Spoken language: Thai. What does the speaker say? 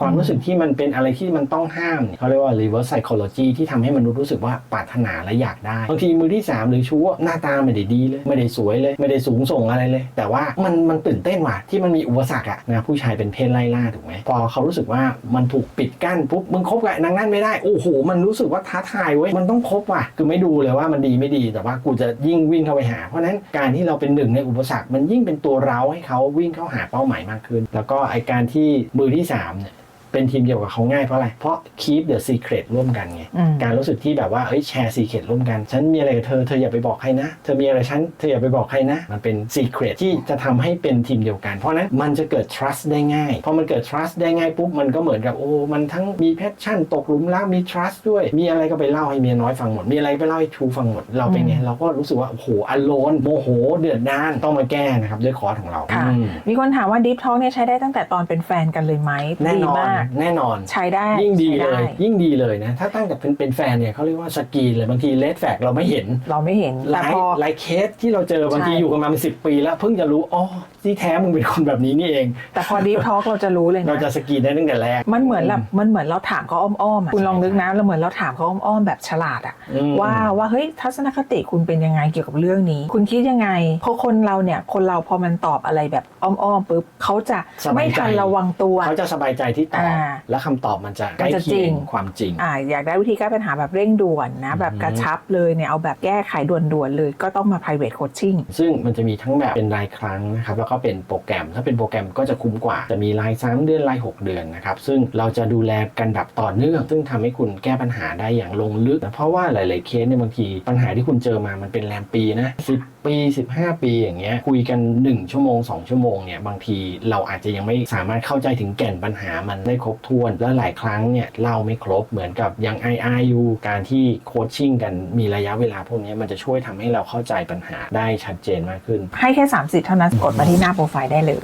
ความรู้สึกที่มันเป็นอะไรที่มันต้องห้ามเขาเรียกว่า reverse psychology ที่ทำให้มนุษย์รู้สึกว่าปรารถนาและอยากได้บางทีมือที่ 3 หรือชู้หน้าตาไม่ได้ดีเลย ไม่ได้สวยเลย ไม่ได้สูงส่งอะไรเลย แต่ว่ามันมันตื่นเต้นว่ะที่มันมีอุปสรรคอะนะผู้ชายเป็นเพศไล่ล่าถูกไหมพอเขารู้สึกว่ามันถูกปิดกั้นปุ๊บมึงคบกับนางนั่นไม่ได้โอ้โหมันรู้สึกว่าท้าทายเว้ยมันต้องคบว่ะคือไม่ดูเลยว่ามันดีไม่ดีแต่ว่ากูจะยิ่งวิ่งเข้าไปหา เพราะนั้นการที่เราเป็นหนึ่งในอุปสรรคมันยิ่งเป็นตัวเราให้เขาวิ่งเข้าหาเป้าหมายมากขึ้น แล้วก็ไอการที่มือที่สามเนี่ย เป็นทีมเดียวกับเขาง่ายเพราะอะไร เพราะ keep the secret ร่วมกันไงอืมการรู้สึกที่แบบว่าเฮ้ยแชร์ secret ร่วมกัน ฉันมีอะไรกับเธอ เธออย่าไปบอกใครนะ เธอมีอะไรฉัน เธออย่าไปบอกใครนะ มันเป็น secret ที่จะทำให้เป็นทีมเดียวกัน เพราะฉะนั้นมันจะเกิด trust ได้ง่าย พอมันเกิด trust ได้ง่ายปุ๊บ มันก็เหมือนกับโอ้ มันทั้งมี passion ตกหลุมรัก มี trust ด้วย มีอะไรก็ไปเล่าให้เมียน้อยฟังหมด มีอะไรไปเล่าให้ชูฟังหมด เราเป็นไง เราก็รู้สึกว่าโอ้โหอโลนโมโห เดือดดาน ต้องมาแก้นะครับด้วยคอร์สของเราค่ะอืมมีคนถามว่า Deep Talk เนี่ยใช้ได้ตั้งแต่ตอนเป็นแฟนกันเลยไหมแน่ดีนอนมากแน่นอน ใช้ได้ยิ่งดีใช้เลได้ยยิ่งดีเลยนะ ถ้าตั้งแต่เป็นเป็นแฟนเนี่ยเขาเรียกว่าสกรีนเลยบางทีเลดแฟกเราไม่เห็น เราไม่เห็นหแต่ลายพอหลายเคสที่เราเจอบางทีใช่อยู่กันมาเป็นสิปี แล้วเพิ่งจะรู้อ๋อที่แท้มึงเป็นคนแบบนี้นี่เอง แต่พอ Deep Talk เราจะรู้เลยเรานะจะสกรีนได้ตั้งแต่แรก มันเหมือนแบบมันเหมือนเราถามเขาอ้อมๆอะคุณลองนึกนะเราเหมือนเราถามเขาอ้อมๆแบบฉลาดอะอืมว่าว่าเฮ้ยทัศนคติคุณเป็นยังไงเกี่ยวกับเรื่องนี้ คุณคิดยังไงเพราะคนเราเนี่ยคนเราพอมันตอบอะไรแบบอ้อมๆปุ๊บเขาจะสบายใจไม่ทันระวังตัวเขาจะสบายใจที่ตอบอ่าและคำตอบมันจะใกล้มันจะเคียจริง งความจริง อ่าอยากได้วิธีแก้ปัญหาแบบเร่งด่วนนะแบบกระชับเลยเนี่ยเอาแบบแก้ไขด่วนๆเลย ก็ต้องมา private coaching ซึ่งมันจะมีทั้งแบบเป็นรายครั้งนะครับแล้วก็เป็นโปรแกรม ถ้าเป็นโปรแกรมก็จะคุ้มกว่า จะมีราย 3 เดือนราย 6 เดือนนะครับ ซึ่งเราจะดูแลกันแบบต่อเนื่อง ซึ่งทำให้คุณแก้ปัญหาได้อย่างลงลึกนะเพราะว่าหลาย ๆ เคสเนี่ยบางทีปัญหาที่คุณเจอมามันเป็นแรมปีนะ10ปี 15 ปีอย่างเงี้ยคุยกัน 1 ชั่วโมง 2 ชั่วโมงเนี่ยบางทีเราอาจจะยังไม่สามารถเข้าใจถึงแก่นปัญหามันได้ครบถ้วน และหลายครั้งเนี่ยเล่าไม่ครบเหมือนกับยังไอ่อายู่การที่โคชชิ่งกันมีระยะเวลาพวกนี้มันจะช่วยทำให้เราเข้าใจปัญหาได้ชัดเจนมากขึ้น ให้แค่ 30 เท่านั้นกดมาที่หน้าโปรไฟล์ได้เลย